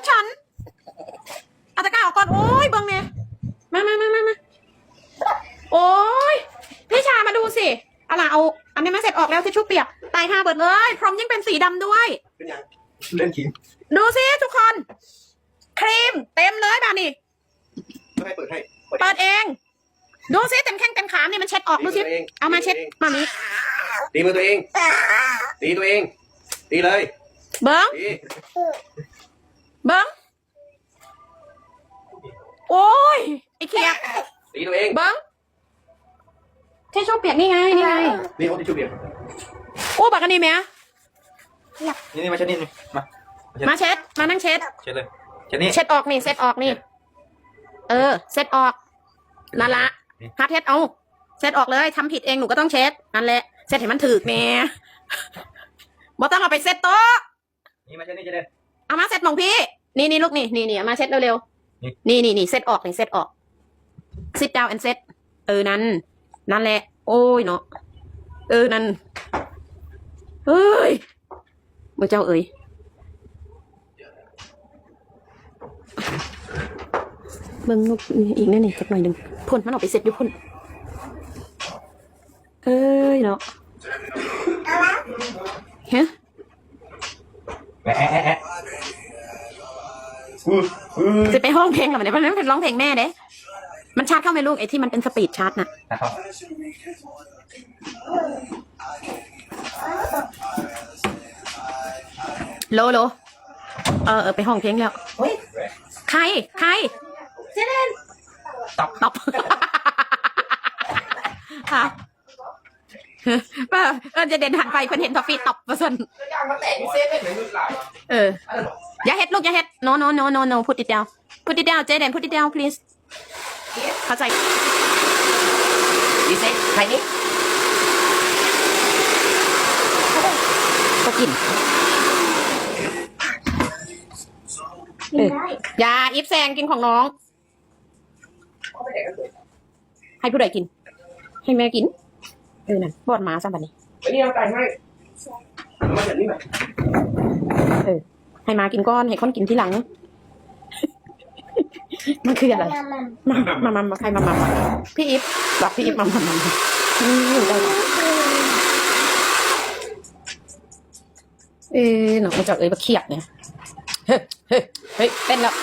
กฉันเอาตะกร้าออกก่อนโอ้ยเบิ้งเนี่ยมามามามามาโอ้ยพี่ชามาดูสิเอาล่ะเอาอันนี้มาเสร็จออกแล้วทิชชู่เปียกตายห่าเบิดเลย พร้อมยิ่งเป็นสีดำด้วย เป็นยังเล่นขิงดูสิทุกคน ครีมเต็มเลยแบบนี้ต้องให้เปิดให้เปิดเอง ดูสิเต็มแข้งเต็มขาเนี่ยมันเช็ดออกดูสิเอามาเช็ดมานี้ตีมือตัวเองตีตัวเองตีเลย เบิ้งตีเบิ้งโอ้ยไอ้เคียตีตัวเองเบิ้งทิชชู่เปียกนี่ไงนี่ไงนี่เขาทิชชู่เปียกโอ้บักอันนี้ไหมนี่นี่มาเช็ดนี่นี่มามาเช็ดมานั่งเช็ดเช็ดเลยเช็ดนี่เช็ดออกนี่เช็ดออกนี่ เออเช็ดออกนั่นละฮาเช็ดเอาเช็ดออกเลยทำผิดเองหนูก็ต้องเช็ดนั่นแหละเช็ดให้มันถูกแน่บ่ต้องเอาไปเช็ดโต๊ะนี่มาเช็ดนี่เช็ดเลย เอามาเช็ดหมองพี่ นี่นี่ลูกนี่นี่นี่เอามาเช็ดเร็วนี่ๆนี่นี่นี่เช็ดออกนี่เช็ดออก sit down and set เออนั่นนั่นแหละ โอ้ยเนาะเออนั่นเฮ้ยมือเจ้าเอ๋ยเบิ่งลูกอีกนั่นนี่สักหน่อยหนึ่งพ่นมันออกไปเสร็จอยู่พ่นเอ้ยเนาะเฮ้ยแอะ จะไปห้องเพลงเหรอเนี่ยเพราะนั้นเป็นร้องเพลงแม่เด้ มันชาร์จเข้าไหมลูกไอ้ที่มันเป็นสปีดชาร์จน่ะนะครับโลโลเออเออไปห้องเพลงแล้วใคร ใครเจเดนตับตบค่ะเออเออเจเดนหันไปเพิ่นเห็นทอฟฟี่ตบประสันย่างมาแตะที่เซฟเป็นหรือเปล่าเออ อย่าเฮ็ดลูกอย่าเฮ็ด no no no no no put it down put it down เจเดน put it down please เข้าใจดีเซฟใครนี่ก็กินเอออย่าอิฟแซงกินของน้อง ให้ผู้ใดกิน ให้แม่กิน เออนั่นบอดหมาซะบัดนี้ไอ้นี่เอาไก่ให้มาจากนี่แบบเออ ให้หมากินก้อนให้คนกินทีหลัง มันคืออะไรมามามามาใครมามามาพี่อิฟบอกพี่อิฟมามามามาอืมอยู่ได้เหรอเออหนูจะเอ้ยมาเขียบเนี่ยเฮ้ยเฮ้ยเฮ้ยเต้นแล้ว